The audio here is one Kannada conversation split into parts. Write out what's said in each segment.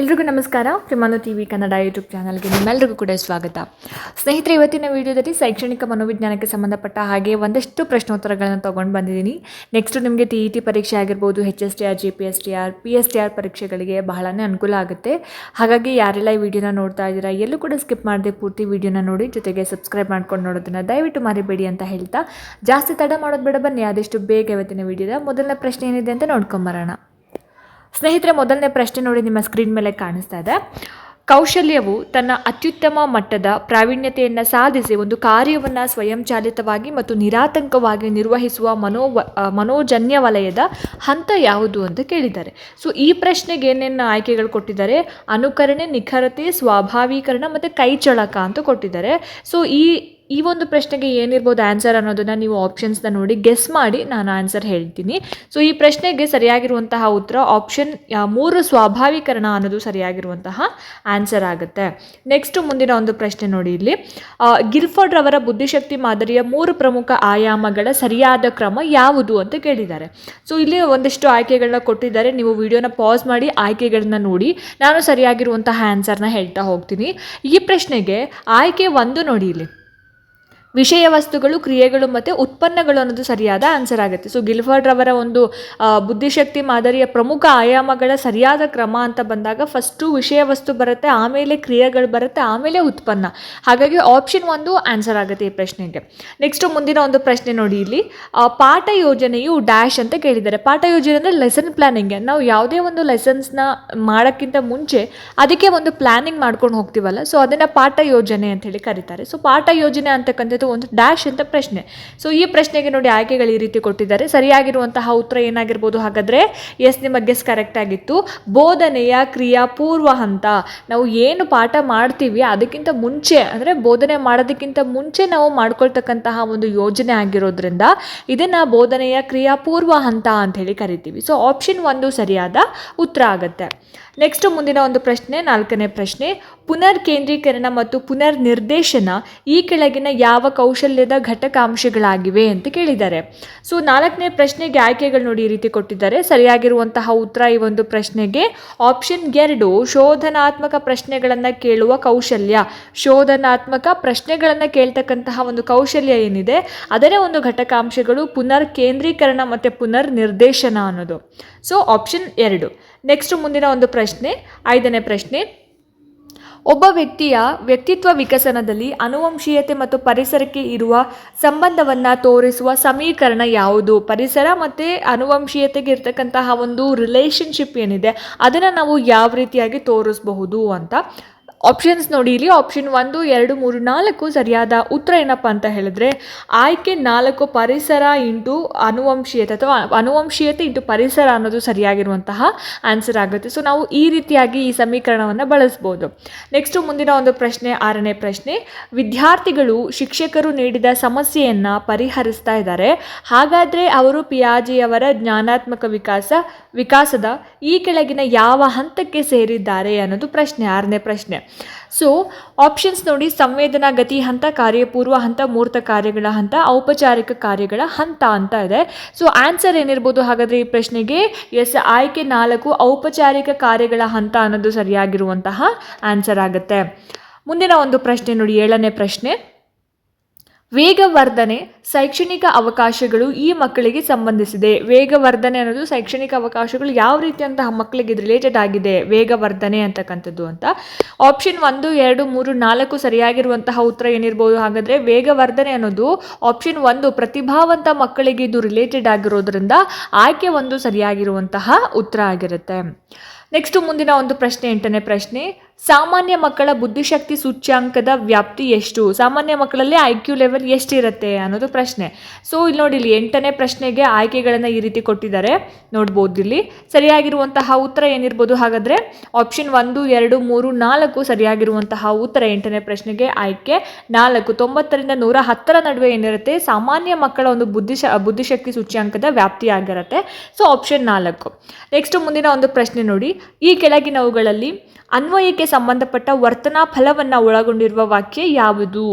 ಎಲ್ರಿಗೂ ನಮಸ್ಕಾರ. ಪ್ರಿಮಾನು ಟಿ ವಿ ಕನ್ನಡ ಯೂಟ್ಯೂಬ್ ಚಾನಲ್ಗೆ ನಿಮ್ಮೆಲ್ಲರಿಗೂ ಕೂಡ ಸ್ವಾಗತ. ಸ್ನೇಹಿತರೆ, ಇವತ್ತಿನ ವಿಡಿಯೋದಲ್ಲಿ ಶೈಕ್ಷಣಿಕ ಮನೋವಿಜ್ಞಾನಕ್ಕೆ ಸಂಬಂಧಪಟ್ಟ ಹಾಗೆ ಒಂದಷ್ಟು ಪ್ರಶ್ನೋತ್ತರಗಳನ್ನು ತೊಗೊಂಡು ಬಂದಿದ್ದೀನಿ. ನೆಕ್ಸ್ಟ್ ನಿಮಗೆ ಟಿ ಇ ಟಿ ಪರೀಕ್ಷೆ ಆಗಿರ್ಬೋದು H S T R G P S T R P S T R ಪರೀಕ್ಷೆಗಳಿಗೆ ಬಹಳನೇ ಅನುಕೂಲ ಆಗುತ್ತೆ. ಹಾಗಾಗಿ ಯಾರೆಲ್ಲ ಈ ವಿಡಿಯೋನ ನೋಡ್ತಾ ಇದ್ದೀರಾ, ಎಲ್ಲೂ ಕೂಡ ಸ್ಕಿಪ್ ಮಾಡದೆ ಪೂರ್ತಿ ವಿಡಿಯೋನ ನೋಡಿ, ಜೊತೆಗೆ ಸಬ್ಸ್ಕ್ರೈಬ್ ಮಾಡ್ಕೊಂಡು ನೋಡೋದನ್ನು ದಯವಿಟ್ಟು ಮರಿಬೇಡಿ ಅಂತ ಹೇಳ್ತಾ, ಜಾಸ್ತಿ ತಡ ಮಾಡೋದು ಬೇಡ ಬನ್ನಿ, ಆದಷ್ಟು ಬೇಗ ಇವತ್ತಿನ ವಿಡಿಯೋದ ಮೊದಲನೇ ಪ್ರಶ್ನೆ ಏನಿದೆ ಅಂತ ನೋಡ್ಕೊಂಬರೋಣ ಸ್ನೇಹಿತರೆ, ಮೊದಲನೇ ಪ್ರಶ್ನೆ ನೋಡಿ ನಿಮ್ಮ ಸ್ಕ್ರೀನ್ ಮೇಲೆ ಕಾಣಿಸ್ತಾ ಇದೆ. ಕೌಶಲ್ಯವು ತನ್ನ ಅತ್ಯುತ್ತಮ ಮಟ್ಟದ ಪ್ರಾವೀಣ್ಯತೆಯನ್ನು ಸಾಧಿಸಿ ಒಂದು ಕಾರ್ಯವನ್ನು ಸ್ವಯಂಚಾಲಿತವಾಗಿ ಮತ್ತು ನಿರಾತಂಕವಾಗಿ ನಿರ್ವಹಿಸುವ ಮನೋ ಮನೋಜನ್ಯ ವಲಯದ ಹಂತ ಯಾವುದು ಅಂತ ಕೇಳಿದ್ದಾರೆ. ಸೊ ಈ ಪ್ರಶ್ನೆಗೆ ಏನೇನು ಆಯ್ಕೆಗಳು ಕೊಟ್ಟಿದ್ದಾರೆ? ಅನುಕರಣೆ, ನಿಖರತೆ, ಸ್ವಾಭಾವೀಕರಣ ಮತ್ತು ಕೈಚಳಕ ಅಂತ ಕೊಟ್ಟಿದ್ದಾರೆ. ಸೊ ಈ ಈ ಒಂದು ಪ್ರಶ್ನೆಗೆ ಏನಿರ್ಬೋದು ಆನ್ಸರ್ ಅನ್ನೋದನ್ನು ನೀವು ಆಪ್ಷನ್ಸ್ನ ನೋಡಿ ಗೆಸ್ ಮಾಡಿ ನಾನು ಆನ್ಸರ್ ಹೇಳ್ತೀನಿ. ಸೊ ಈ ಪ್ರಶ್ನೆಗೆ ಸರಿಯಾಗಿರುವಂತಹ ಉತ್ತರ ಆಪ್ಷನ್ ಮೂರು ಸ್ವಾಭಾವೀಕರಣ ಅನ್ನೋದು ಸರಿಯಾಗಿರುವಂತಹ ಆನ್ಸರ್ ಆಗುತ್ತೆ. ನೆಕ್ಸ್ಟ್ ಮುಂದಿನ ಒಂದು ಪ್ರಶ್ನೆ ನೋಡಿ ಇಲ್ಲಿ. ಗಿಲ್ಫೋರ್ಡ್ ರವರ ಬುದ್ಧಿಶಕ್ತಿ ಮಾದರಿಯ ಮೂರು ಪ್ರಮುಖ ಆಯಾಮಗಳ ಸರಿಯಾದ ಕ್ರಮ ಯಾವುದು ಅಂತ ಕೇಳಿದ್ದಾರೆ. ಸೊ ಇಲ್ಲಿ ಒಂದಿಷ್ಟು ಆಯ್ಕೆಗಳನ್ನ ಕೊಟ್ಟಿದ್ದಾರೆ. ನೀವು ವಿಡಿಯೋನ ಪಾಸ್ ಮಾಡಿ ಆಯ್ಕೆಗಳನ್ನ ನೋಡಿ ನಾನು ಸರಿಯಾಗಿರುವಂತಹ ಆನ್ಸರ್ನ ಹೇಳ್ತಾ ಹೋಗ್ತೀನಿ. ಈ ಪ್ರಶ್ನೆಗೆ ಆಯ್ಕೆ ಒಂದು ನೋಡಿ ಇಲ್ಲಿ. ವಿಷಯ ವಸ್ತುಗಳು, ಕ್ರಿಯೆಗಳು ಮತ್ತು ಉತ್ಪನ್ನಗಳು ಅನ್ನೋದು ಸರಿಯಾದ ಆನ್ಸರ್ ಆಗುತ್ತೆ. ಸೊ ಗಿಲ್ಫರ್ಡ್ ರವರ ಒಂದು ಬುದ್ಧಿಶಕ್ತಿ ಮಾದರಿಯ ಪ್ರಮುಖ ಆಯಾಮಗಳ ಸರಿಯಾದ ಕ್ರಮ ಅಂತ ಬಂದಾಗ ಫಸ್ಟು ವಿಷಯ ವಸ್ತು ಬರುತ್ತೆ, ಆಮೇಲೆ ಕ್ರಿಯೆಗಳು ಬರುತ್ತೆ, ಆಮೇಲೆ ಉತ್ಪನ್ನ. ಹಾಗಾಗಿ ಆಪ್ಷನ್ ಒಂದು ಆನ್ಸರ್ ಆಗುತ್ತೆ ಈ ಪ್ರಶ್ನೆಗೆ. ನೆಕ್ಸ್ಟು ಮುಂದಿನ ಒಂದು ಪ್ರಶ್ನೆ ನೋಡಿ ಇಲ್ಲಿ. ಪಾಠ ಯೋಜನೆಯು ಡ್ಯಾಶ್ ಅಂತ ಕೇಳಿದ್ದಾರೆ. ಪಾಠ ಯೋಜನೆ ಅಂದರೆ ಲೆಸನ್ ಪ್ಲಾನಿಂಗ್ ನಾವು ಯಾವುದೇ ಒಂದು ಲೆಸನ್ಸ್ನ ಮಾಡೋಕ್ಕಿಂತ ಮುಂಚೆ ಅದಕ್ಕೆ ಒಂದು ಪ್ಲಾನಿಂಗ್ ಮಾಡ್ಕೊಂಡು ಹೋಗ್ತೀವಲ್ಲ ಸೊ ಅದನ್ನು ಪಾಠ ಯೋಜನೆ ಅಂತ ಹೇಳಿ ಕರೀತಾರೆ. ಸೊ ಪಾಠ ಯೋಜನೆ ಅಂತಕ್ಕಂಥದ್ದು ಒಂದು ಡ್ಯಾಶ್ ಅಂತ ಪ್ರಶ್ನೆ. ಸೊ ಈ ಪ್ರಶ್ನೆಗೆ ನೋಡಿ ಆಯ್ಕೆಗಳು ಈ ರೀತಿ ಕೊಟ್ಟಿದ್ದಾರೆ. ಸರಿಯಾಗಿರುವಂತಹ ಉತ್ತರ ಏನಾಗಿರ್ಬೋದು? ಹಾಗಾದರೆ ಎಸ್ ನಿಮ್ಮ ಗೆಸ್ ಕರೆಕ್ಟ್ ಆಗಿತ್ತು. ಬೋಧನೆಯ ಕ್ರಿಯಾ ಪೂರ್ವ ಹಂತ. ನಾವು ಏನು ಪಾಠ ಮಾಡ್ತೀವಿ ಅದಕ್ಕಿಂತ ಮುಂಚೆ, ಅಂದರೆ ಬೋಧನೆ ಮಾಡೋದಕ್ಕಿಂತ ಮುಂಚೆ ನಾವು ಮಾಡ್ಕೊಳ್ತಕ್ಕಂತಹ ಒಂದು ಯೋಜನೆ ಆಗಿರೋದ್ರಿಂದ ಇದನ್ನು ಬೋಧನೆಯ ಕ್ರಿಯಾಪೂರ್ವ ಹಂತ ಅಂತ ಹೇಳಿ ಕರಿತೀವಿ. ಸೊ ಆಪ್ಷನ್ ಒಂದು ಸರಿಯಾದ ಉತ್ತರ ಆಗುತ್ತೆ. ನೆಕ್ಸ್ಟ್ ಮುಂದಿನ ಒಂದು ಪ್ರಶ್ನೆ, ನಾಲ್ಕನೇ ಪ್ರಶ್ನೆ. ಪುನರ್ ಕೇಂದ್ರೀಕರಣ ಮತ್ತು ಪುನರ್ ನಿರ್ದೇಶನ ಈ ಕೆಳಗಿನ ಯಾವ ಕೌಶಲ್ಯದ ಘಟಕಾಂಶಗಳಾಗಿವೆ ಅಂತ ಕೇಳಿದ್ದಾರೆ. ಸೊ, ನಾಲ್ಕನೇ ಪ್ರಶ್ನೆಗೆ ಆಯ್ಕೆಗಳು ನೋಡಿ ಈ ರೀತಿ ಕೊಟ್ಟಿದ್ದಾರೆ. ಸರಿಯಾಗಿರುವಂತಹ ಉತ್ತರ ಈ ಒಂದು ಪ್ರಶ್ನೆಗೆ ಆಪ್ಷನ್ ಎರಡು, ಶೋಧನಾತ್ಮಕ ಪ್ರಶ್ನೆಗಳನ್ನು ಕೇಳುವ ಕೌಶಲ್ಯ. ಶೋಧನಾತ್ಮಕ ಪ್ರಶ್ನೆಗಳನ್ನು ಕೇಳ್ತಕ್ಕಂತಹ ಒಂದು ಕೌಶಲ್ಯ ಏನಿದೆ, ಅದರ ಒಂದು ಘಟಕಾಂಶಗಳು ಪುನರ್ ಕೇಂದ್ರೀಕರಣ ಮತ್ತು ಪುನರ್ ನಿರ್ದೇಶನ ಅನ್ನೋದು. ಸೊ ಆಪ್ಷನ್ ಎರಡು. ನೆಕ್ಸ್ಟ್ ಮುಂದಿನ ಒಂದು ಪ್ರಶ್ನೆ, ಐದನೇ ಪ್ರಶ್ನೆ. ಒಬ್ಬ ವ್ಯಕ್ತಿಯ ವ್ಯಕ್ತಿತ್ವ ವಿಕಸನದಲ್ಲಿ ಅನುವಂಶೀಯತೆ ಮತ್ತು ಪರಿಸರಕ್ಕೆ ಇರುವ ಸಂಬಂಧವನ್ನು ತೋರಿಸುವ ಸಮೀಕರಣ ಯಾವುದು? ಪರಿಸರ ಮತ್ತು ಅನುವಂಶೀಯತೆಗೆ ಇರ್ತಕ್ಕಂತಹ ಒಂದು ರಿಲೇಷನ್ಶಿಪ್ ಏನಿದೆ, ಅದನ್ನು ನಾವು ಯಾವ ರೀತಿಯಾಗಿ ತೋರಿಸಬಹುದು ಅಂತ ಆಪ್ಷನ್ಸ್ ನೋಡಿ ಇಲ್ಲಿ ಆಪ್ಷನ್ ಒಂದು, ಎರಡು, ಮೂರು, ನಾಲ್ಕು ಸರಿಯಾದ ಉತ್ತರ ಏನಪ್ಪ ಅಂತ ಹೇಳಿದ್ರೆ, ಆಯ್ಕೆ ನಾಲ್ಕು ಪರಿಸರ ಇಂಟು ಅನುವಂಶೀಯತೆ ಅಥವಾ ಅನುವಂಶೀಯತೆ ಇಂಟು ಪರಿಸರ ಅನ್ನೋದು ಸರಿಯಾಗಿರುವಂತಹ ಆನ್ಸರ್ ಆಗುತ್ತೆ. ಸೊ ನಾವು ಈ ರೀತಿಯಾಗಿ ಈ ಸಮೀಕರಣವನ್ನು ಬಳಸ್ಬೋದು. ನೆಕ್ಸ್ಟು ಮುಂದಿನ ಒಂದು ಪ್ರಶ್ನೆ, ಆರನೇ ಪ್ರಶ್ನೆ. ವಿದ್ಯಾರ್ಥಿಗಳು ಶಿಕ್ಷಕರು ನೀಡಿದ ಸಮಸ್ಯೆಯನ್ನು ಪರಿಹರಿಸ್ತಾ ಇದ್ದಾರೆ. ಹಾಗಾದರೆ ಅವರು ಪಿಯಾಜಿಯವರ ಜ್ಞಾನಾತ್ಮಕ ವಿಕಾಸ, ವಿಕಾಸದ ಈ ಕೆಳಗಿನ ಯಾವ ಹಂತಕ್ಕೆ ಸೇರಿದ್ದಾರೆ ಅನ್ನೋದು ಪ್ರಶ್ನೆ, ಆರನೇ ಪ್ರಶ್ನೆ. ಸೊ ಆಪ್ಷನ್ಸ್ ನೋಡಿ, ಸಂವೇದನಾ ಗತಿ ಹಂತ, ಕಾರ್ಯಪೂರ್ವ ಹಂತ, ಮೂರ್ತ ಕಾರ್ಯಗಳ ಹಂತ, ಔಪಚಾರಿಕ ಕಾರ್ಯಗಳ ಹಂತ ಅಂತ ಇದೆ. ಸೊ ಆನ್ಸರ್ ಏನಿರ್ಬೋದು? ಹಾಗಾದರೆ ಈ ಪ್ರಶ್ನೆಗೆ ಎಸ್, ಆಯ್ಕೆ ನಾಲ್ಕು, ಔಪಚಾರಿಕ ಕಾರ್ಯಗಳ ಹಂತ ಅನ್ನೋದು ಸರಿಯಾಗಿರುವಂತಹ ಆನ್ಸರ್ ಆಗುತ್ತೆ. ಮುಂದಿನ ಒಂದು ಪ್ರಶ್ನೆ ನೋಡಿ, ಏಳನೇ ಪ್ರಶ್ನೆ. ವೇಗವರ್ಧನೆ ಶೈಕ್ಷಣಿಕ ಅವಕಾಶಗಳು ಈ ಮಕ್ಕಳಿಗೆ ಸಂಬಂಧಿಸಿದೆ. ವೇಗವರ್ಧನೆ ಅನ್ನೋದು ಶೈಕ್ಷಣಿಕ ಅವಕಾಶಗಳು ಯಾವ ರೀತಿಯಂತಹ ಮಕ್ಕಳಿಗೆ ರಿಲೇಟೆಡ್ ಆಗಿದೆ? ವೇಗವರ್ಧನೆ ಅಂತಕ್ಕಂಥದ್ದು ಅಂತ. ಆಪ್ಷನ್ ಒಂದು, ಎರಡು, ಮೂರು, ನಾಲ್ಕು ಸರಿಯಾಗಿರುವಂತಹ ಉತ್ತರ ಏನಿರ್ಬೋದು? ಹಾಗಾದರೆ ವೇಗವರ್ಧನೆ ಅನ್ನೋದು ಆಪ್ಷನ್ ಒಂದು, ಪ್ರತಿಭಾವಂತ ಮಕ್ಕಳಿಗೆ ಇದು ರಿಲೇಟೆಡ್ ಆಗಿರೋದ್ರಿಂದ ಆಯ್ಕೆ ಒಂದು ಸರಿಯಾಗಿರುವಂತಹ ಉತ್ತರ ಆಗಿರುತ್ತೆ. ನೆಕ್ಸ್ಟ್ ಮುಂದಿನ ಒಂದು ಪ್ರಶ್ನೆ, ಎಂಟನೇ ಪ್ರಶ್ನೆ. ಸಾಮಾನ್ಯ ಮಕ್ಕಳ ಬುದ್ಧಿಶಕ್ತಿ ಸೂಚ್ಯಾಂಕದ ವ್ಯಾಪ್ತಿ ಎಷ್ಟು? ಸಾಮಾನ್ಯ ಮಕ್ಕಳಲ್ಲಿ ಐ ಕ್ಯೂ ಲೆವೆಲ್ ಎಷ್ಟಿರುತ್ತೆ ಅನ್ನೋದು ಪ್ರಶ್ನೆ. ಸೊ ಇಲ್ಲಿ ನೋಡಿ, ಇಲ್ಲಿ ಎಂಟನೇ ಪ್ರಶ್ನೆಗೆ ಆಯ್ಕೆಗಳನ್ನು ಈ ರೀತಿ ಕೊಟ್ಟಿದ್ದಾರೆ. ನೋಡ್ಬೋದು ಇಲ್ಲಿ. ಸರಿಯಾಗಿರುವಂತಹ ಉತ್ತರ ಏನಿರ್ಬೋದು? ಹಾಗಾದರೆ ಆಪ್ಷನ್ ಒಂದು, ಎರಡು, ಮೂರು, ನಾಲ್ಕು ಸರಿಯಾಗಿರುವಂತಹ ಉತ್ತರ ಎಂಟನೇ ಪ್ರಶ್ನೆಗೆ ಆಯ್ಕೆ. ನಾಲ್ಕು, ತೊಂಬತ್ತರಿಂದ ನೂರ ಹತ್ತರ ನಡುವೆ ಏನಿರುತ್ತೆ? ಸಾಮಾನ್ಯ ಮಕ್ಕಳ ಒಂದು ಬುದ್ಧಿಶ, ಬುದ್ಧಿಶಕ್ತಿ ಸೂಚ್ಯಾಂಕದ ವ್ಯಾಪ್ತಿ ಆಗಿರುತ್ತೆ ಸೊ ಆಪ್ಷನ್ ನಾಲ್ಕು. ನೆಕ್ಸ್ಟ್ ಮುಂದಿನ ಒಂದು ಪ್ರಶ್ನೆ ನೋಡಿ. ಈ ಕೆಳಗಿನವುಗಳಲ್ಲಿ ಅನ್ವಯಕ್ಕೆ ಸಂಬಂಧಪಟ್ಟ ವರ್ತನಾ ಫಲವನ್ನು ಒಳಗೊಂಡಿರುವ ವಾಕ್ಯ ಯಾವುದು?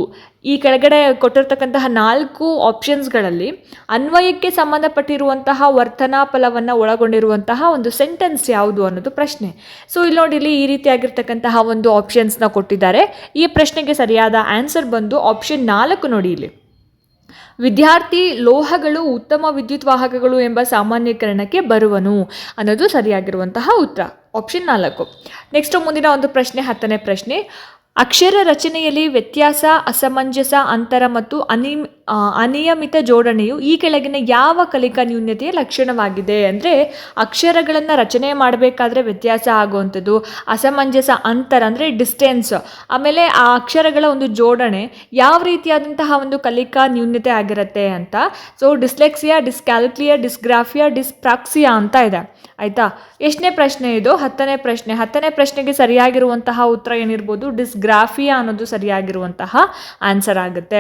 ಈ ಕೆಳಗಡೆ ಕೊಟ್ಟಿರ್ತಕ್ಕಂತಹ ನಾಲ್ಕು ಆಪ್ಷನ್ಸ್ಗಳಲ್ಲಿ ಅನ್ವಯಕ್ಕೆ ಸಂಬಂಧಪಟ್ಟಿರುವಂತಹ ವರ್ತನಾ ಫಲವನ್ನು ಒಳಗೊಂಡಿರುವಂತಹ ಒಂದು ಸೆಂಟೆನ್ಸ್ ಯಾವುದು ಅನ್ನೋದು ಪ್ರಶ್ನೆ. ಸೊ ಇಲ್ಲಿ ನೋಡಿ, ಇಲ್ಲಿ ಈ ರೀತಿಯಾಗಿರ್ತಕ್ಕಂತಹ ಒಂದು ಆಪ್ಷನ್ಸ್ನ ಕೊಟ್ಟಿದ್ದಾರೆ. ಈ ಪ್ರಶ್ನೆಗೆ ಸರಿಯಾದ ಆನ್ಸರ್ ಬಂದು ಆಪ್ಷನ್ ನಾಲ್ಕು ನೋಡಿ ಇಲ್ಲಿ. ವಿದ್ಯಾರ್ಥಿ ಲೋಹಗಳು ಉತ್ತಮ ವಿದ್ಯುತ್ ವಾಹಕಗಳು ಎಂಬ ಸಾಮಾನ್ಯೀಕರಣಕ್ಕೆ ಬರುವನು ಅನ್ನೋದು ಸರಿಯಾಗಿರುವಂತಹ ಉತ್ತರ. ಆಪ್ಷನ್ ನಾಲ್ಕು. ನೆಕ್ಸ್ಟ್ ಮುಂದಿನ ಒಂದು ಪ್ರಶ್ನೆ, ಹತ್ತನೇ ಪ್ರಶ್ನೆ. ಅಕ್ಷರ ರಚನೆಯಲ್ಲಿ ವ್ಯತ್ಯಾಸ, ಅಸಮಂಜಸ, ಅಂತರ ಮತ್ತು ಅನಿ ಅನಿಯಮಿತ ಜೋಡಣೆಯು ಈ ಕೆಳಗಿನ ಯಾವ ಕಲಿಕಾ ನ್ಯೂನ್ಯತೆಯ ಲಕ್ಷಣವಾಗಿದೆ ಅಂದರೆ ಅಕ್ಷರಗಳನ್ನು ರಚನೆ ಮಾಡಬೇಕಾದ್ರೆ ವ್ಯತ್ಯಾಸ ಆಗುವಂಥದ್ದು. ಅಸಮಂಜಸ, ಅಂತರ ಅಂದರೆ ಡಿಸ್ಟೆನ್ಸ್ ಆಮೇಲೆ ಆ ಅಕ್ಷರಗಳ ಒಂದು ಜೋಡಣೆ ಯಾವ ರೀತಿಯಾದಂತಹ ಒಂದು ಕಲಿಕಾ ನ್ಯೂನ್ಯತೆ ಆಗಿರುತ್ತೆ ಅಂತ. So dyslexia dyscalculia dysgraphia dyspraxia ಅಂತ ಇದೆ. ಆಯಿತಾ? ಎಷ್ಟನೇ ಪ್ರಶ್ನೆ ಇದು? ಹತ್ತನೇ ಪ್ರಶ್ನೆ. ಹತ್ತನೇ ಪ್ರಶ್ನೆಗೆ ಸರಿಯಾಗಿರುವಂತಹ ಉತ್ತರ ಏನಿರ್ಬೋದು? ಡಿಸ್ಗ್ರಾಫಿಯಾ ಅನ್ನೋದು ಸರಿಯಾಗಿರುವಂತಹ ಆನ್ಸರ್ ಆಗುತ್ತೆ.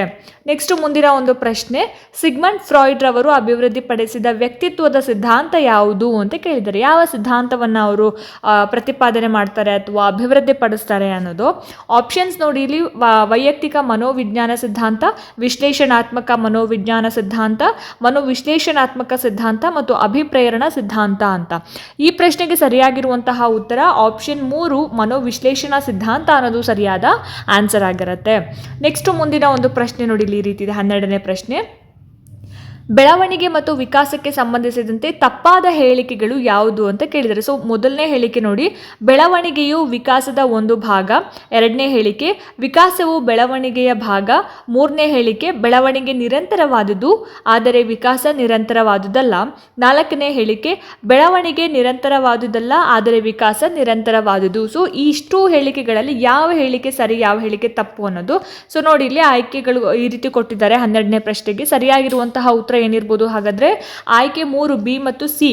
ನೆಕ್ಸ್ಟ್ ಮುಂದಿನ ಒಂದು ಪ್ರಶ್ನೆ. ಸಿಗ್ಮಂಡ್ ಫ್ರಾಯ್ಡ್ ರವರು ಅಭಿವೃದ್ಧಿಪಡಿಸಿದ ವ್ಯಕ್ತಿತ್ವದ ಸಿದ್ಧಾಂತ ಯಾವುದು ಅಂತ ಕೇಳಿದ್ದಾರೆ ಯಾವ ಸಿದ್ಧಾಂತವನ್ನು ಅವರು ಪ್ರತಿಪಾದನೆ ಮಾಡ್ತಾರೆ ಅಥವಾ ಅಭಿವೃದ್ಧಿಪಡಿಸ್ತಾರೆ ಅನ್ನೋದು? ಆಪ್ಷನ್ಸ್ ನೋಡಿ ಇಲ್ಲಿ ವೈಯಕ್ತಿಕ ಮನೋವಿಜ್ಞಾನ ಸಿದ್ಧಾಂತ, ವಿಶ್ಲೇಷಣಾತ್ಮಕ ಮನೋವಿಜ್ಞಾನ ಸಿದ್ಧಾಂತ, ಮನೋವಿಶ್ಲೇಷಣಾತ್ಮಕ ಸಿದ್ಧಾಂತ ಮತ್ತು ಅಭಿಪ್ರೇರಣಾ ಸಿದ್ಧಾಂತ ಅಂತ. ಈ ಪ್ರಶ್ನೆಗೆ ಸರಿಯಾಗಿರುವಂತಹ ಉತ್ತರ ಆಪ್ಷನ್ ಮೂರು, ಮನೋವಿಶ್ಲೇಷಣಾ ಸಿದ್ಧಾಂತ ಅನ್ನೋದು ಸರಿಯಾದ ಆನ್ಸರ್ ಆಗಿರುತ್ತೆ. ನೆಕ್ಸ್ಟ್ ಮುಂದಿನ ಒಂದು ಪ್ರಶ್ನೆ ನೋಡಿ, ಇಲ್ಲಿ ಈ ರೀತಿ ಇದೆ. ಹನ್ನೆರಡನೇ ಪ್ರಶ್ನೆ. ಬೆಳವಣಿಗೆ ಮತ್ತು ವಿಕಾಸಕ್ಕೆ ಸಂಬಂಧಿಸಿದಂತೆ ತಪ್ಪಾದ ಹೇಳಿಕೆಗಳು ಯಾವುದು ಅಂತ ಕೇಳಿದರೆ ಸೊ ಮೊದಲನೇ ಹೇಳಿಕೆ ನೋಡಿ, ಬೆಳವಣಿಗೆಯು ವಿಕಾಸದ ಒಂದು ಭಾಗ. ಎರಡನೇ ಹೇಳಿಕೆ, ವಿಕಾಸವು ಬೆಳವಣಿಗೆಯ ಭಾಗ. ಮೂರನೇ ಹೇಳಿಕೆ, ಬೆಳವಣಿಗೆ ನಿರಂತರವಾದುದು, ಆದರೆ ವಿಕಾಸ ನಿರಂತರವಾದುದಲ್ಲ. ನಾಲ್ಕನೇ ಹೇಳಿಕೆ, ಬೆಳವಣಿಗೆ ನಿರಂತರವಾದುದಲ್ಲ, ಆದರೆ ವಿಕಾಸ ನಿರಂತರವಾದುದು. ಸೊ ಇಷ್ಟು ಹೇಳಿಕೆಗಳಲ್ಲಿ ಯಾವ ಹೇಳಿಕೆ ಸರಿ, ಯಾವ ಹೇಳಿಕೆ ತಪ್ಪು ಅನ್ನೋದು. ಸೊ ನೋಡಿ, ಇಲ್ಲಿ ಆಯ್ಕೆಗಳು ಈ ರೀತಿ ಕೊಟ್ಟಿದ್ದಾರೆ. ಹನ್ನೆರಡನೇ ಪ್ರಶ್ನೆಗೆ ಸರಿಯಾಗಿರುವಂತಹ ಉತ್ತರ ಏನಿರ್ಬೋದು ಹಾಗಾದರೆ ಆಯ್ಕೆ ಮೂರು ಬಿ ಮತ್ತು ಸಿ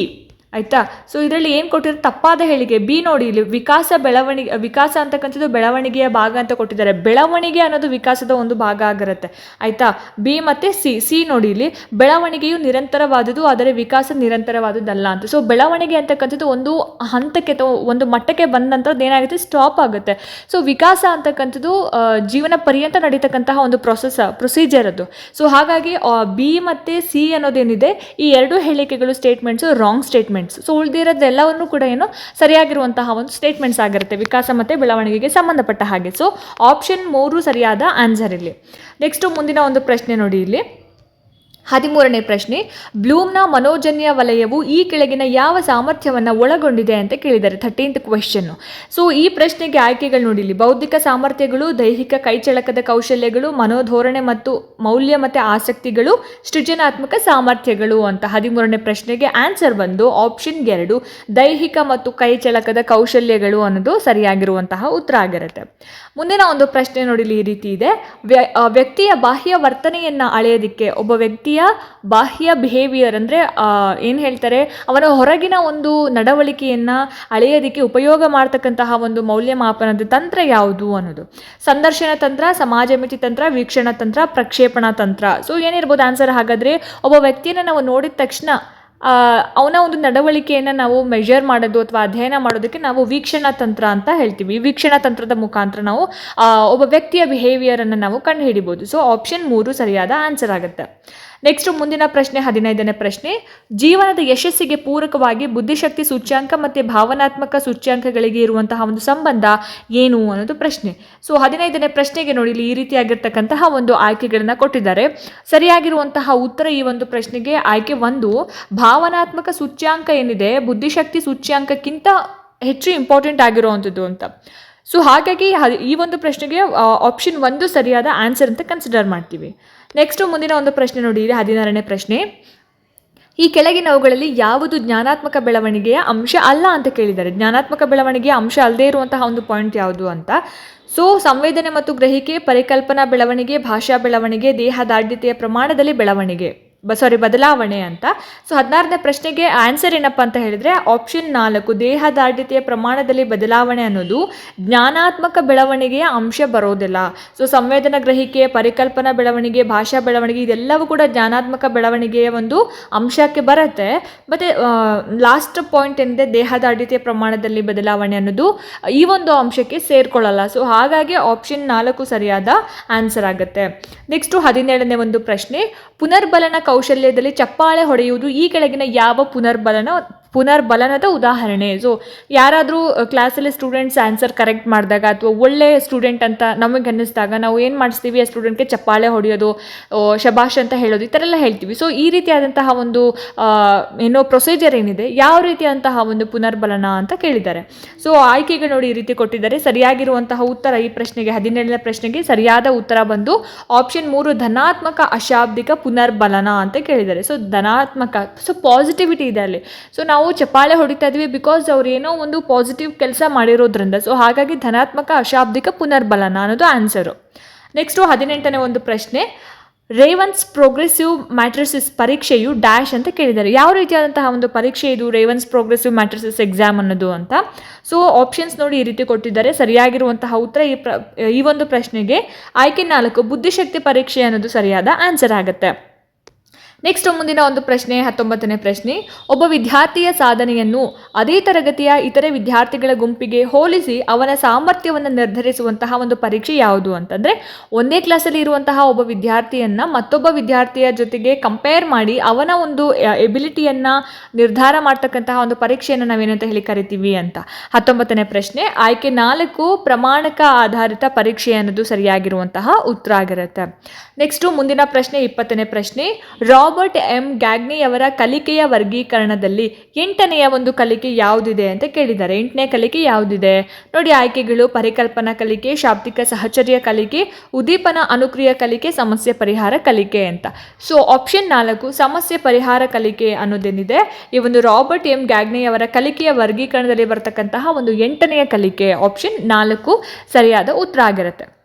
ಆಯ್ತಾ? ಸೊ ಇದರಲ್ಲಿ ಏನು ಕೊಟ್ಟಿರೋ ತಪ್ಪಾದ ಹೇಳಿಕೆ. ಬಿ ನೋಡಿ ಇಲ್ಲಿ, ವಿಕಾಸ ಬೆಳವಣಿಗೆ ವಿಕಾಸ ಅಂತಕ್ಕಂಥದ್ದು ಬೆಳವಣಿಗೆಯ ಭಾಗ ಅಂತ ಕೊಟ್ಟಿದ್ದಾರೆ. ಬೆಳವಣಿಗೆ ಅನ್ನೋದು ವಿಕಾಸದ ಒಂದು ಭಾಗ ಆಗಿರುತ್ತೆ. ಆಯಿತಾ? ಬಿ ಮತ್ತು ಸಿ. ಸಿ ನೋಡಿ ಇಲ್ಲಿ, ಬೆಳವಣಿಗೆಯು ನಿರಂತರವಾದುದು ಆದರೆ ವಿಕಾಸ ನಿರಂತರವಾದುದಲ್ಲ ಅಂತ. ಸೊ ಬೆಳವಣಿಗೆ ಅಂತಕ್ಕಂಥದ್ದು ಒಂದು ಹಂತಕ್ಕೆ ಒಂದು ಮಟ್ಟಕ್ಕೆ ಬಂದ ಏನಾಗುತ್ತೆ? ಸ್ಟಾಪ್ ಆಗುತ್ತೆ. ಸೊ ವಿಕಾಸ ಅಂತಕ್ಕಂಥದ್ದು ಜೀವನ ಪರ್ಯಂತ ನಡೀತಕ್ಕಂತಹ ಒಂದು ಪ್ರೊಸೆಸ್ ಪ್ರೊಸೀಜರ್ ಅದು. ಸೊ ಹಾಗಾಗಿ ಬಿ ಮತ್ತು ಸಿ ಅನ್ನೋದೇನಿದೆ? ಈ ಎರಡು ಹೇಳಿಕೆಗಳು ಸ್ಟೇಟ್ಮೆಂಟ್ಸು ರಾಂಗ್ ಸ್ಟೇಟ್ಮೆಂಟ್ಸ್ ಸೊ ಉಳಿದಿರೋದೆಲ್ಲವನ್ನು ಕೂಡ ಏನು ಸರಿಯಾಗಿರುವಂತಹ ಒಂದು ಸ್ಟೇಟ್ಮೆಂಟ್ಸ್ ಆಗಿರುತ್ತೆ ವಿಕಾಸ ಮತ್ತು ಬೆಳವಣಿಗೆಗೆ ಸಂಬಂಧಪಟ್ಟ ಹಾಗೆ. ಸೊ ಆಪ್ಷನ್ ಮೂರು ಸರಿಯಾದ ಆನ್ಸರ್ ಇಲ್ಲಿ. ನೆಕ್ಸ್ಟು ಮುಂದಿನ ಒಂದು ಪ್ರಶ್ನೆ ನೋಡಿ ಇಲ್ಲಿ. ಹದಿಮೂರನೇ ಪ್ರಶ್ನೆ, ಬ್ಲೂಮ್ನ ಮನೋಜನ್ಯ ವಲಯವು ಈ ಕೆಳಗಿನ ಯಾವ ಸಾಮರ್ಥ್ಯವನ್ನು ಒಳಗೊಂಡಿದೆ ಅಂತ ಕೇಳಿದ್ದಾರೆ ಥರ್ಟೀನ್ತ್ ಕ್ವೆಶನ್ ಸೊ ಈ ಪ್ರಶ್ನೆಗೆ ಆಯ್ಕೆಗಳು ನೋಡಿಲಿ ಬೌದ್ಧಿಕ ಸಾಮರ್ಥ್ಯಗಳು, ದೈಹಿಕ ಕೈಚಳಕದ ಕೌಶಲ್ಯಗಳು, ಮನೋಧೋರಣೆ ಮತ್ತು ಮೌಲ್ಯ ಮತ್ತು ಆಸಕ್ತಿಗಳು, ಸೃಜನಾತ್ಮಕ ಸಾಮರ್ಥ್ಯಗಳು ಅಂತ ಹದಿಮೂರನೇ ಪ್ರಶ್ನೆಗೆ ಆನ್ಸರ್ ಬಂದು ಆಪ್ಷನ್ ಎರಡು, ದೈಹಿಕ ಮತ್ತು ಕೈಚಳಕದ ಕೌಶಲ್ಯಗಳು ಅನ್ನೋದು ಸರಿಯಾಗಿರುವಂತಹ ಉತ್ತರ ಆಗಿರುತ್ತೆ. ಮುಂದಿನ ಒಂದು ಪ್ರಶ್ನೆ ನೋಡಿಲಿ ಈ ರೀತಿ ಇದೆ. ವ್ಯಕ್ತಿಯ ಬಾಹ್ಯ ವರ್ತನೆಯನ್ನು ಅಳೆಯೋದಕ್ಕೆ ಒಬ್ಬ ವ್ಯಕ್ತಿಯ ಬಾಹ್ಯ ಬಿಹೇವಿಯರ್ ಅಂದರೆ ಏನು ಹೇಳ್ತಾರೆ, ಅವನ ಹೊರಗಿನ ಒಂದು ನಡವಳಿಕೆಯನ್ನು ಅಳೆಯೋದಕ್ಕೆ ಉಪಯೋಗ ಮಾಡ್ತಕ್ಕಂತಹ ಒಂದು ಮೌಲ್ಯಮಾಪನದ ತಂತ್ರ ಯಾವುದು ಅನ್ನೋದು. ಸಂದರ್ಶನ ತಂತ್ರ ಸಮಾಜ ಮಿತಿ ತಂತ್ರ, ವೀಕ್ಷಣಾ ತಂತ್ರ, ಪ್ರಕ್ಷೇಪಣಾ ತಂತ್ರ. ಸೊ ಏನಿರ್ಬೋದು ಆನ್ಸರ್ ಹಾಗಾದರೆ, ಒಬ್ಬ ವ್ಯಕ್ತಿಯನ್ನು ನಾವು ನೋಡಿದ ತಕ್ಷಣ ಅವನ ಒಂದು ನಡವಳಿಕೆಯನ್ನು ನಾವು ಮೆಷರ್ ಮಾಡೋದು ಅಥವಾ ಅಧ್ಯಯನ ಮಾಡೋದಕ್ಕೆ ನಾವು ವೀಕ್ಷಣಾ ತಂತ್ರ ಅಂತ ಹೇಳ್ತೀವಿ. ವೀಕ್ಷಣಾ ತಂತ್ರದ ಮುಖಾಂತರ ನಾವು ಒಬ್ಬ ವ್ಯಕ್ತಿಯ ಬಿಹೇವಿಯರನ್ನು ನಾವು ಕಂಡುಹಿಡಿಬೋದು ಸೊ ಆಪ್ಷನ್ ಮೂರು ಸರಿಯಾದ ಆನ್ಸರ್ ಆಗುತ್ತೆ. ನೆಕ್ಸ್ಟ್ ಮುಂದಿನ ಪ್ರಶ್ನೆ, ಹದಿನೈದನೇ ಪ್ರಶ್ನೆ. ಜೀವನದ ಯಶಸ್ಸಿಗೆ ಪೂರಕವಾಗಿ ಬುದ್ಧಿಶಕ್ತಿ ಸೂಚ್ಯಾಂಕ ಮತ್ತು ಭಾವನಾತ್ಮಕ ಸೂಚ್ಯಾಂಕಗಳಿಗೆ ಇರುವಂತಹ ಒಂದು ಸಂಬಂಧ ಏನು ಅನ್ನೋದು ಪ್ರಶ್ನೆ. ಸೊ ಹದಿನೈದನೇ ಪ್ರಶ್ನೆಗೆ ನೋಡಿ, ಇಲ್ಲಿ ಈ ರೀತಿಯಾಗಿರ್ತಕ್ಕಂತಹ ಒಂದು ಆಯ್ಕೆಗಳನ್ನು ಕೊಟ್ಟಿದ್ದಾರೆ. ಸರಿಯಾಗಿರುವಂತಹ ಉತ್ತರ ಈ ಒಂದು ಪ್ರಶ್ನೆಗೆ. ಆಯ್ಕೆ ಒಂದು, ಭಾವನಾತ್ಮಕ ಸೂಚ್ಯಾಂಕ ಏನಿದೆ, ಬುದ್ಧಿಶಕ್ತಿ ಸೂಚ್ಯಾಂಕಕ್ಕಿಂತ ಹೆಚ್ಚು ಇಂಪಾರ್ಟೆಂಟ್ ಆಗಿರುವಂಥದ್ದು ಅಂತ. ಸೊ ಹಾಗಾಗಿ ಈ ಒಂದು ಪ್ರಶ್ನೆಗೆ ಆಪ್ಷನ್ ಒಂದು ಸರಿಯಾದ ಆನ್ಸರ್ ಅಂತ ಕನ್ಸಿಡರ್ ಮಾಡ್ತೀವಿ. ನೆಕ್ಸ್ಟ್ ಮುಂದಿನ ಒಂದು ಪ್ರಶ್ನೆ ನೋಡಿ, ಇಲ್ಲಿ ಹದಿನಾರನೇ ಪ್ರಶ್ನೆ. ಈ ಕೆಳಗಿನವುಗಳಲ್ಲಿ ಯಾವುದು ಜ್ಞಾನಾತ್ಮಕ ಬೆಳವಣಿಗೆಯ ಅಂಶ ಅಲ್ಲ ಅಂತ ಕೇಳಿದ್ದಾರೆ. ಜ್ಞಾನಾತ್ಮಕ ಬೆಳವಣಿಗೆಯ ಅಂಶ ಅಲ್ಲದೇ ಇರುವಂತಹ ಒಂದು ಪಾಯಿಂಟ್ ಯಾವುದು ಅಂತ. ಸೊ ಸಂವೇದನೆ ಮತ್ತು ಗ್ರಹಿಕೆ, ಪರಿಕಲ್ಪನಾ ಬೆಳವಣಿಗೆ, ಭಾಷಾ ಬೆಳವಣಿಗೆ, ದೇಹದಾರ್ಢ್ಯತೆಯ ಪ್ರಮಾಣದಲ್ಲಿ ಬೆಳವಣಿಗೆ. ಸಾರಿ ಬದಲಾವಣೆ ಅಂತ. ಸೊ ಹದಿನಾರನೇ ಪ್ರಶ್ನೆಗೆ ಆನ್ಸರ್ ಏನಪ್ಪ ಅಂತ ಹೇಳಿದ್ರೆ ಆಪ್ಷನ್ ನಾಲ್ಕು, ದೇಹದಾರ್ಢ್ಯತೆಯ ಪ್ರಮಾಣದಲ್ಲಿ ಬದಲಾವಣೆ ಅನ್ನೋದು ಜ್ಞಾನಾತ್ಮಕ ಬೆಳವಣಿಗೆಯ ಅಂಶ ಬರೋದಿಲ್ಲ. ಸೊ ಸಂವೇದನಾ ಗ್ರಹಿಕೆ, ಪರಿಕಲ್ಪನಾ ಬೆಳವಣಿಗೆ, ಭಾಷಾ ಬೆಳವಣಿಗೆ, ಇದೆಲ್ಲವೂ ಕೂಡ ಜ್ಞಾನಾತ್ಮಕ ಬೆಳವಣಿಗೆಯ ಒಂದು ಅಂಶಕ್ಕೆ ಬರುತ್ತೆ. ಮತ್ತು ಲಾಸ್ಟ್ ಪಾಯಿಂಟ್ ಏನಿದೆ, ದೇಹದಾರ್ಢ್ಯತೆಯ ಪ್ರಮಾಣದಲ್ಲಿ ಬದಲಾವಣೆ ಅನ್ನೋದು ಈ ಒಂದು ಅಂಶಕ್ಕೆ ಸೇರ್ಕೊಳ್ಳಲ್ಲ. ಸೊ ಹಾಗಾಗಿ ಆಪ್ಷನ್ ನಾಲ್ಕು ಸರಿಯಾದ ಆನ್ಸರ್ ಆಗುತ್ತೆ. ನೆಕ್ಸ್ಟು ಹದಿನೇಳನೇ ಒಂದು ಪ್ರಶ್ನೆ, ಪುನರ್ಬಲನ ಕೌಶಲ್ಯದಲ್ಲಿ ಚಪ್ಪಾಳೆ ಹೊಡೆಯುವುದು ಈ ಕೆಳಗಿನ ಯಾವ ಪುನರ್ಬಲನ ಪುನರ್ಬಲನದ ಉದಾಹರಣೆ. ಸೊ ಯಾರಾದರೂ ಕ್ಲಾಸಲ್ಲಿ ಸ್ಟೂಡೆಂಟ್ಸ್ ಆನ್ಸರ್ ಕರೆಕ್ಟ್ ಮಾಡಿದಾಗ ಅಥವಾ ಒಳ್ಳೆ ಸ್ಟೂಡೆಂಟ್ ಅಂತ ನಮಗೆ ಅನ್ನಿಸಿದಾಗ ನಾವು ಏನು ಮಾಡಿಸ್ತೀವಿ, ಆ ಸ್ಟೂಡೆಂಟ್ಗೆ ಚಪ್ಪಾಳೆ ಹೊಡೆಯೋದು ಶಬಾಷ್ ಅಂತ ಹೇಳೋದು, ಈ ಥರ ಎಲ್ಲ ಹೇಳ್ತೀವಿ. ಸೊ ಈ ರೀತಿಯಾದಂತಹ ಒಂದು ಏನೋ ಪ್ರೊಸೀಜರ್ ಏನಿದೆ, ಯಾವ ರೀತಿಯಾದಂತಹ ಒಂದು ಪುನರ್ಬಲನ ಅಂತ ಕೇಳಿದ್ದಾರೆ. ಸೊ ಆಯ್ಕೆಗೆ ನೋಡಿ ಈ ರೀತಿ ಕೊಟ್ಟಿದ್ದಾರೆ. ಸರಿಯಾಗಿರುವಂತಹ ಉತ್ತರ ಈ ಪ್ರಶ್ನೆಗೆ, ಹದಿನೇಳನೇ ಪ್ರಶ್ನೆಗೆ ಸರಿಯಾದ ಉತ್ತರ ಬಂದು ಆಪ್ಷನ್ ಮೂರು, ಧನಾತ್ಮಕ ಅಶಾಬ್ದಿಕ ಪುನರ್ಬಲನ ಅಂತ ಕೇಳಿದ್ದಾರೆ. ಸೊ ಧನಾತ್ಮಕ ಸೊ ಪಾಸಿಟಿವಿಟಿ ಇದೆ ಅಲ್ಲಿ. ಸೊ ನಾವು ಚಪ್ಪಾಳೆ ಹೊಡಿತಾ ಇದ್ವಿ ಬಿಕಾಸ್ ಅವ್ರು ಏನೋ ಒಂದು ಪಾಸಿಟಿವ್ ಕೆಲಸ ಮಾಡಿರೋದ್ರಿಂದ. ಸೊ ಹಾಗಾಗಿ ಧನಾತ್ಮಕ ಅಶಾಬ್ದಿಕ ಪುನರ್ಬಲನ ಅನ್ನೋದು ಆನ್ಸರು ನೆಕ್ಸ್ಟು ಹದಿನೆಂಟನೇ ಒಂದು ಪ್ರಶ್ನೆ. ರೇವನ್ಸ್ ಪ್ರೋಗ್ರೆಸಿವ್ ಮ್ಯಾಟ್ರಿಸಿಸ್ ಪರೀಕ್ಷೆಯು ಡ್ಯಾಶ್ ಅಂತ ಕೇಳಿದ್ದಾರೆ. ಯಾವ ರೀತಿಯಾದಂತಹ ಒಂದು ಪರೀಕ್ಷೆ ಇದು ರೇವನ್ಸ್ ಪ್ರೋಗ್ರೆಸಿವ್ ಮ್ಯಾಟ್ರಿಸಿಸ್ ಎಕ್ಸಾಮ್ ಅನ್ನೋದು ಅಂತ? ಸೊ ಆಪ್ಷನ್ಸ್ ನೋಡಿ ಈ ರೀತಿ ಕೊಟ್ಟಿದ್ದಾರೆ. ಸರಿಯಾಗಿರುವಂತಹ ಉತ್ತರ ಈ ಪ್ರ ಈ ಒಂದು ಪ್ರಶ್ನೆಗೆ ಆಯ್ಕೆ ನಾಲ್ಕು, ಬುದ್ಧಿಶಕ್ತಿ ಪರೀಕ್ಷೆ ಅನ್ನೋದು ಸರಿಯಾದ ಆನ್ಸರ್ ಆಗುತ್ತೆ. ನೆಕ್ಸ್ಟ್ ಮುಂದಿನ ಒಂದು ಪ್ರಶ್ನೆ, ಹತ್ತೊಂಬತ್ತನೇ ಪ್ರಶ್ನೆ. ಒಬ್ಬ ವಿದ್ಯಾರ್ಥಿಯ ಸಾಧನೆಯನ್ನು ಅದೇ ತರಗತಿಯ ಇತರೆ ವಿದ್ಯಾರ್ಥಿಗಳ ಗುಂಪಿಗೆ ಹೋಲಿಸಿ ಅವನ ಸಾಮರ್ಥ್ಯವನ್ನು ನಿರ್ಧರಿಸುವಂತಹ ಒಂದು ಪರೀಕ್ಷೆ ಯಾವುದು ಅಂತಂದರೆ, ಒಂದೇ ಕ್ಲಾಸಲ್ಲಿ ಇರುವಂತಹ ಒಬ್ಬ ವಿದ್ಯಾರ್ಥಿಯನ್ನು ಮತ್ತೊಬ್ಬ ವಿದ್ಯಾರ್ಥಿಯ ಜೊತೆಗೆ ಕಂಪೇರ್ ಮಾಡಿ ಅವನ ಒಂದು ಎಬಿಲಿಟಿಯನ್ನು ನಿರ್ಧಾರ ಮಾಡ್ತಕ್ಕಂತಹ ಒಂದು ಪರೀಕ್ಷೆಯನ್ನು ನಾವೇನಂತ ಹೇಳಿ ಕರಿತೀವಿ ಅಂತ. ಹತ್ತೊಂಬತ್ತನೇ ಪ್ರಶ್ನೆ, ಆಯ್ಕೆ ನಾಲ್ಕು ಪ್ರಮಾಣಕ ಆಧಾರಿತ ಪರೀಕ್ಷೆ ಅನ್ನೋದು ಸರಿಯಾಗಿರುವಂತಹ ಉತ್ತರ ಆಗಿರುತ್ತೆ. ನೆಕ್ಸ್ಟು ಮುಂದಿನ ಪ್ರಶ್ನೆ, ಇಪ್ಪತ್ತನೇ ಪ್ರಶ್ನೆ ರಾಬರ್ಟ್ ಎಂ ಗ್ಯಾಗ್ನಿಯವರ ಕಲಿಕೆಯ ವರ್ಗೀಕರಣದಲ್ಲಿ ಎಂಟನೆಯ ಒಂದು ಕಲಿಕೆ ಯಾವುದಿದೆ ಅಂತ ಕೇಳಿದ್ದಾರೆ. ಎಂಟನೇ ಕಲಿಕೆ ಯಾವುದಿದೆ? ನೋಡಿ, ಆಯ್ಕೆಗಳು, ಪರಿಕಲ್ಪನಾ ಕಲಿಕೆ, ಶಾಬ್ದಿಕ ಸಹಚರ್ಯ ಕಲಿಕೆ ಉದೀಪನ ಅನುಕ್ರಿಯ ಕಲಿಕೆ, ಸಮಸ್ಯೆ ಪರಿಹಾರ ಕಲಿಕೆ ಅಂತ. ಸೊ ಆಪ್ಷನ್ ನಾಲ್ಕು, ಸಮಸ್ಯೆ ಪರಿಹಾರ ಕಲಿಕೆ ಅನ್ನೋದೇನಿದೆ? ಈ ಒಂದು ರಾಬರ್ಟ್ ಎಂ ಗ್ಯಾಗ್ನಿಯವರ ಕಲಿಕೆಯ ವರ್ಗೀಕರಣದಲ್ಲಿ ಬರ್ತಕ್ಕಂತಹ ಒಂದು ಎಂಟನೆಯ ಕಲಿಕೆ. ಆಪ್ಷನ್ ನಾಲ್ಕು, ಸರಿಯಾದ ಉತ್ತರ ಆಗಿರುತ್ತೆ.